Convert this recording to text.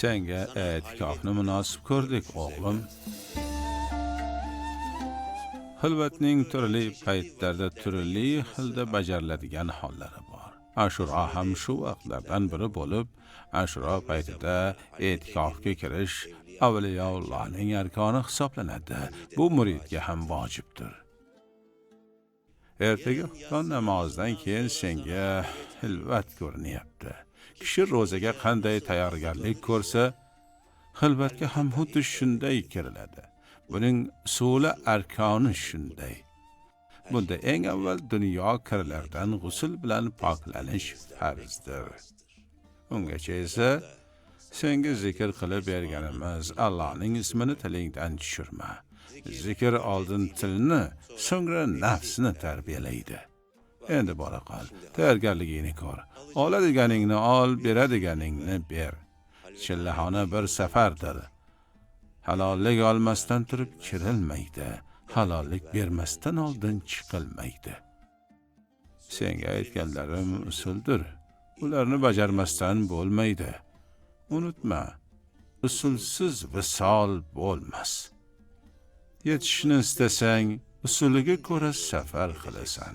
senga e'tikofni munosib ko'rdik o'g'lim xilvatning turli paytlarda turli xilda bajariladigan hollari bor. Ashuro ham shu vaqtlardan biri bo'lib ashuro paytida e'tikofga kirish avliyoullohning arkoni hisoblanadi. Bu muridga ham vojibdir. Ertaga xufton namozidan keyin senga xilvat ko'rinyapti. Kishi ro'zaga qanday tayyorgarlik ko'rsa xilvatga ham xuddi shunday kiriladi. Buning usuli arkoni shunday. Bunda eng avval dunyo kirlardan g'usul bilan poklanish farzdir. Ungacha esa senga zikr qilib berganimiz allohning ismini tilingdan tushirma. Zikr oldin tilni so'ngra nafsni tarbiyalaydi. Endi bora qol. Tayyorgarligingni ko'r. Oladiganingni ol beradiganingni ber. Chillahona bir safardir. Halollik olmasdan turib kirilmaydi halollik bermasdan oldin chiqilmaydi. Senga aytganlarim usuldir. Ularni bajarmasdan bo'lmaydi. Unutma usulsiz visol bo'lmas. Yetishishni istasang usuliga ko'ra safar qilasan.